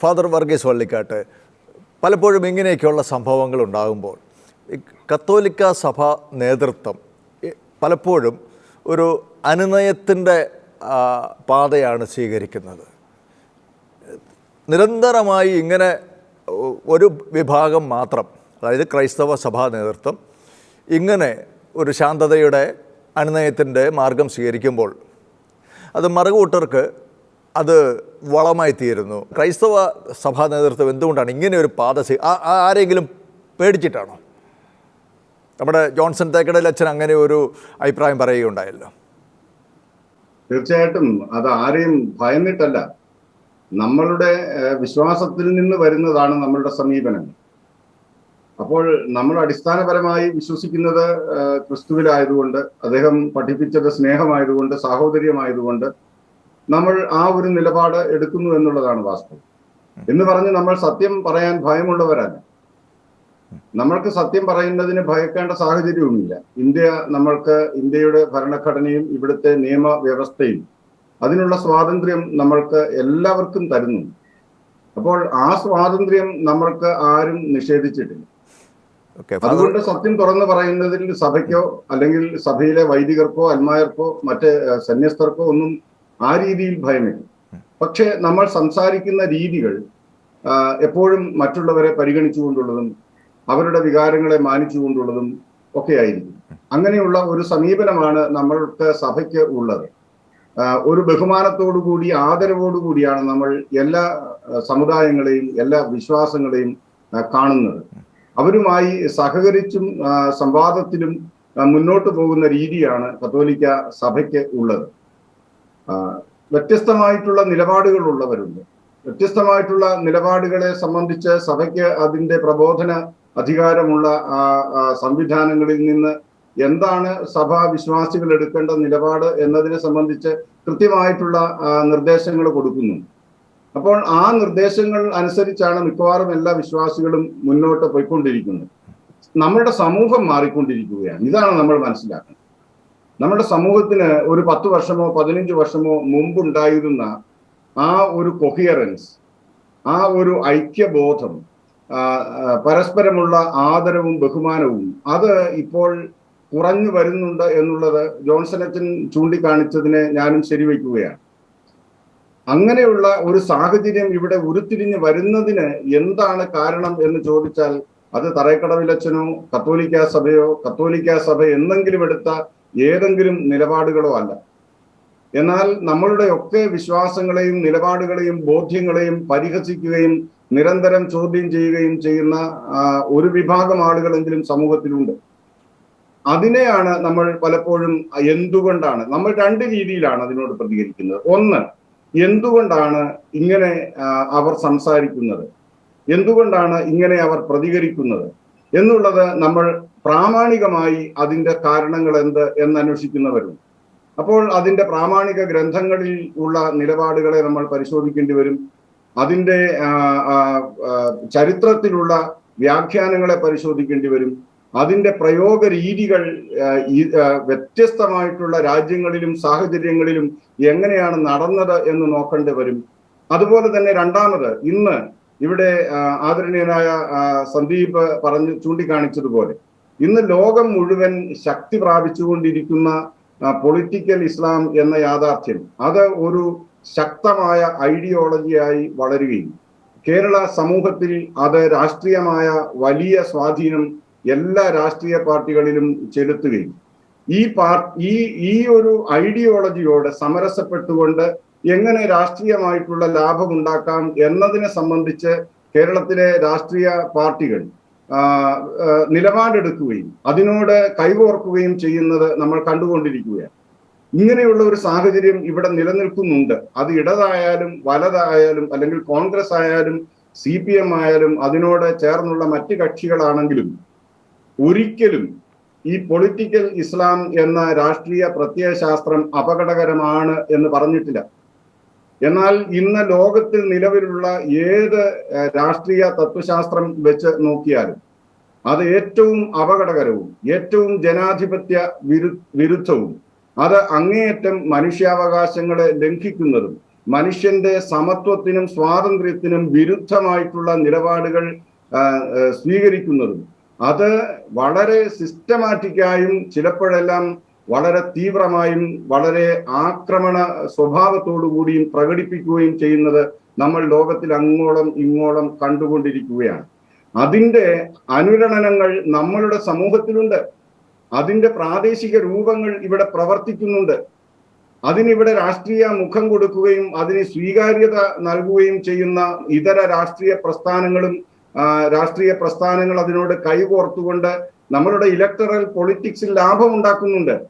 Father Varghese Vallikkattu പലപ്പോഴും ഇങ്ങനെയൊക്കെയുള്ള സംഭവങ്ങൾ ഉണ്ടാകുമ്പോൾ കത്തോലിക്ക സഭ നേതൃത്വം പലപ്പോഴും ഒരു അനുനയത്തിന്റെ പാതയാണ് സ്വീകരിക്കുന്നത്. നിരന്തരമായി ഇങ്ങനെ ഒരു വിഭാഗം മാത്രം അതായത് ക്രൈസ്തവ സഭാ നേതൃത്വം ഇങ്ങനെ ഒരു ശാന്തതയുടെ അനുനയത്തിന്റെ മാർഗം സ്വീകരിക്കുമ്പോൾ അത് മറുകൂട്ടർക്ക് അത് വളമായി തീരുന്നു ക്രൈസ്തവ സഭാ നേതൃത്വം എന്തുകൊണ്ടാണ് ഇങ്ങനെ ഒരു പാത ആരെങ്കിലും പേടിച്ചിട്ടാണോ? നമ്മുടെ ജോൺസൺ തേക്കടയിൽ അച്ഛൻ അങ്ങനെ ഒരു അഭിപ്രായം പറയുകയുണ്ടായല്ലോ. തീർച്ചയായിട്ടും അത് ആരെയും ഭയന്നിട്ടല്ല. നമ്മളുടെ വിശ്വാസത്തിൽ നിന്ന് വരുന്നതാണ് നമ്മളുടെ സമീപനം. അപ്പോൾ നമ്മൾ അടിസ്ഥാനപരമായി വിശ്വസിക്കുന്നത് ക്രിസ്തുവിലായതുകൊണ്ട് അദ്ദേഹം പഠിപ്പിച്ചത് സ്നേഹമായതുകൊണ്ട് സാഹോദര്യമായതുകൊണ്ട് നമ്മൾ ആ ഒരു നിലപാട് എടുക്കുന്നു എന്നുള്ളതാണ് വാസ്തവം. എന്ന് പറഞ്ഞ് നമ്മൾ സത്യം പറയാൻ ഭയമുള്ളവരല്ല. നമ്മൾക്ക് സത്യം പറയുന്നതിന് ഭയക്കേണ്ട സാഹചര്യവുമില്ല. ഇന്ത്യ നമ്മൾക്ക് ഇന്ത്യയുടെ ഭരണഘടനയും ഇവിടുത്തെ നിയമവ്യവസ്ഥയും അതിനുള്ള സ്വാതന്ത്ര്യം നമ്മൾക്ക് എല്ലാവർക്കും തരുന്നു. അപ്പോൾ ആ സ്വാതന്ത്ര്യം നമ്മൾക്ക് ആരും നിഷേധിച്ചിട്ടില്ല. അതുകൊണ്ട് സത്യം തുറന്നു പറയുന്നതിൽ സഭയ്ക്കോ അല്ലെങ്കിൽ സഭയിലെ വൈദികർക്കോ അൽമായർക്കോ മറ്റ് സന്യസ്തർക്കോ ഒന്നും ആ രീതിയിൽ ഭയമില്ല. പക്ഷെ നമ്മൾ സംസാരിക്കുന്ന രീതികൾ എപ്പോഴും മറ്റുള്ളവരെ പരിഗണിച്ചുകൊണ്ടുള്ളതും അവരുടെ വികാരങ്ങളെ മാനിച്ചുകൊണ്ടുള്ളതും ഒക്കെ ആയിരിക്കും. അങ്ങനെയുള്ള ഒരു സമീപനമാണ് നമ്മൾക്ക് സഭയ്ക്ക് ഉള്ളത്. ഒരു ബഹുമാനത്തോടു കൂടി ആദരവോടു കൂടിയാണ് നമ്മൾ എല്ലാ സമുദായങ്ങളെയും എല്ലാ വിശ്വാസങ്ങളെയും കാണുന്നത്. അവരുമായി സഹകരിച്ചും സംവാദത്തിലും മുന്നോട്ട് പോകുന്ന രീതിയാണ് കത്തോലിക്ക സഭയ്ക്ക് ഉള്ളത്. വ്യത്യസ്തമായിട്ടുള്ള നിലപാടുകൾ ഉള്ളവരുണ്ട് വ്യത്യസ്തമായിട്ടുള്ള നിലപാടുകളെ സംബന്ധിച്ച് സഭയ്ക്ക് അതിന്റെ പ്രബോധന അധികാരമുള്ള സംവിധാനങ്ങളിൽ നിന്ന് എന്താണ് സഭ വിശ്വാസികൾ എടുക്കേണ്ട നിലപാട് എന്നതിനെ സംബന്ധിച്ച് കൃത്യമായിട്ടുള്ള നിർദ്ദേശങ്ങൾ കൊടുക്കുന്നു. അപ്പോൾ ആ നിർദ്ദേശങ്ങൾ അനുസരിച്ചാണ് മിക്കവാറും എല്ലാ വിശ്വാസികളും മുന്നോട്ട് പോയിക്കൊണ്ടിരിക്കുന്നത്. നമ്മുടെ സമൂഹം മാറിക്കൊണ്ടിരിക്കുകയാണ്. ഇതാണ് നമ്മൾ മനസ്സിലാക്കുന്നത്. നമ്മുടെ സമൂഹത്തിന് ഒരു പത്ത് വർഷമോ പതിനഞ്ച് വർഷമോ മുമ്പുണ്ടായിരുന്ന ആ ഒരു കൊഹിയറൻസ് ആ ഒരു ഐക്യബോധം പരസ്പരമുള്ള ആദരവും ബഹുമാനവും അത് ഇപ്പോൾ കുറഞ്ഞു വരുന്നുണ്ട് എന്നുള്ളത് ജോൺസൺ അച്ഛൻ ചൂണ്ടിക്കാണിച്ചതിനെ ഞാനും ശരിവയ്ക്കുകയാണ്. അങ്ങനെയുള്ള ഒരു സാഹചര്യം ഇവിടെ ഉരുത്തിരിഞ്ഞ് വരുന്നതിന് എന്താണ് കാരണം എന്ന് ചോദിച്ചാൽ അത് തറയക്കടവിലച്ചനോ കത്തോലിക്ക സഭയോ കത്തോലിക്ക സഭ എന്തെങ്കിലും എടുത്ത ഏതെങ്കിലും നിലപാടുകളോ അല്ല. എന്നാൽ നമ്മളുടെ ഒക്കെ വിശ്വാസങ്ങളെയും നിലപാടുകളെയും ബോധ്യങ്ങളെയും പരിഹസിക്കുകയും നിരന്തരം ചോദ്യം ചെയ്യുകയും ചെയ്യുന്ന ഒരു വിഭാഗം ആളുകളെങ്കിലും സമൂഹത്തിലുണ്ട്. അതിനെയാണ് നമ്മൾ പലപ്പോഴും എന്തുകൊണ്ടാണ് നമ്മൾ രണ്ട് രീതിയിലാണ് അതിനോട് പ്രതികരിക്കുന്നത്. ഒന്ന് എന്തുകൊണ്ടാണ് ഇങ്ങനെ അവർ സംസാരിക്കുന്നത്? എന്തുകൊണ്ടാണ് ഇങ്ങനെ അവർ പ്രതികരിക്കുന്നത്? എന്നുള്ളത് നമ്മൾ പ്രാമാണികമായി അതിന്റെ കാരണങ്ങൾ എന്ത് അന്വേഷിക്കുന്നവരും അപ്പോൾ അതിന്റെ പ്രാമാണിക ഗ്രന്ഥങ്ങളിൽ ഉള്ള നിലപാടുകളെ നമ്മൾ പരിശോധിക്കേണ്ടി വരും. അതിന്റെ ചരിത്രത്തിലുള്ള വ്യാഖ്യാനങ്ങളെ പരിശോധിക്കേണ്ടി വരും. അതിന്റെ പ്രയോഗ രീതികൾ വ്യത്യസ്തമായിട്ടുള്ള രാജ്യങ്ങളിലും സാഹചര്യങ്ങളിലും എങ്ങനെയാണ് നടന്നത് എന്ന് നോക്കേണ്ടി വരും. അതുപോലെ തന്നെ രണ്ടാമത് ഇന്ന് ഇവിടെ ആദരണീയനായ സന്ദീപ് പറഞ്ഞു ചൂണ്ടിക്കാണിച്ചതുപോലെ ഇന്ന് ലോകം മുഴുവൻ ശക്തി പ്രാപിച്ചുകൊണ്ടിരിക്കുന്ന പൊളിറ്റിക്കൽ ഇസ്ലാം എന്ന യാഥാർത്ഥ്യം അത് ഒരു ശക്തമായ ഐഡിയോളജിയായി വളരുകയും കേരള സമൂഹത്തിൽ അത് രാഷ്ട്രീയമായ വലിയ സ്വാധീനം എല്ലാ രാഷ്ട്രീയ പാർട്ടികളിലും ചെലുത്തുകയും ഈ പാർ ഈ ഈ ഒരു ഐഡിയോളജിയോട് സമരസപ്പെട്ടുകൊണ്ട് എങ്ങനെ രാഷ്ട്രീയമായിട്ടുള്ള ലാഭം ഉണ്ടാക്കാം എന്നതിനെ സംബന്ധിച്ച് കേരളത്തിലെ രാഷ്ട്രീയ പാർട്ടികൾ നിലപാടെടുക്കുകയും അതിനോട് കൈകോർക്കുകയും ചെയ്യുന്നത് നമ്മൾ കണ്ടുകൊണ്ടിരിക്കുകയാണ്. ഇങ്ങനെയുള്ള ഒരു സാഹചര്യം ഇവിടെ നിലനിൽക്കുന്നുണ്ട്. അത് ഇടതായാലും വലതായാലും അല്ലെങ്കിൽ കോൺഗ്രസ് ആയാലും സി പി എം ആയാലും അതിനോട് ചേർന്നുള്ള മറ്റ് കക്ഷികളാണെങ്കിലും ഒരിക്കലും ഈ പൊളിറ്റിക്കൽ ഇസ്ലാം എന്ന രാഷ്ട്രീയ പ്രത്യയശാസ്ത്രം അപകടകരമാണ് എന്ന് പറഞ്ഞിട്ടില്ല. എന്നാൽ ഇന്ന് ലോകത്തിൽ നിലവിലുള്ള ഏത് രാഷ്ട്രീയ തത്വശാസ്ത്രം വെച്ച് നോക്കിയാലും അത് ഏറ്റവും അപകടകരവും ഏറ്റവും ജനാധിപത്യ വിരു വിരുദ്ധവും. അത് അങ്ങേയറ്റം മനുഷ്യാവകാശങ്ങളെ ലംഘിക്കുന്നതും മനുഷ്യന്റെ സമത്വത്തിനും സ്വാതന്ത്ര്യത്തിനും വിരുദ്ധമായിട്ടുള്ള നിലപാടുകൾ സ്വീകരിക്കുന്നതും. അത് വളരെ സിസ്റ്റമാറ്റിക്കായും ചിലപ്പോഴെല്ലാം വളരെ തീവ്രമായും വളരെ ആക്രമണ കൂടിയും പ്രകടിപ്പിക്കുകയും ചെയ്യുന്നത് നമ്മൾ ലോകത്തിൽ അങ്ങോളം ഇങ്ങോളം കണ്ടുകൊണ്ടിരിക്കുകയാണ്. അതിന്റെ അനുരണനങ്ങൾ നമ്മളുടെ സമൂഹത്തിലുണ്ട്. അതിന്റെ പ്രാദേശിക രൂപങ്ങൾ ഇവിടെ പ്രവർത്തിക്കുന്നുണ്ട്. അതിനിവിടെ രാഷ്ട്രീയ മുഖം കൊടുക്കുകയും അതിന് സ്വീകാര്യത നൽകുകയും ചെയ്യുന്ന ഇതര രാഷ്ട്രീയ പ്രസ്ഥാനങ്ങളും രാഷ്ട്രീയ പ്രസ്ഥാനങ്ങൾ അതിനോട് കൈകോർത്തുകൊണ്ട് നമ്മളുടെ ഇലക്ടറൽ പൊളിറ്റിക്സിൽ ലാഭം ഉണ്ടാക്കുന്നുണ്ട്.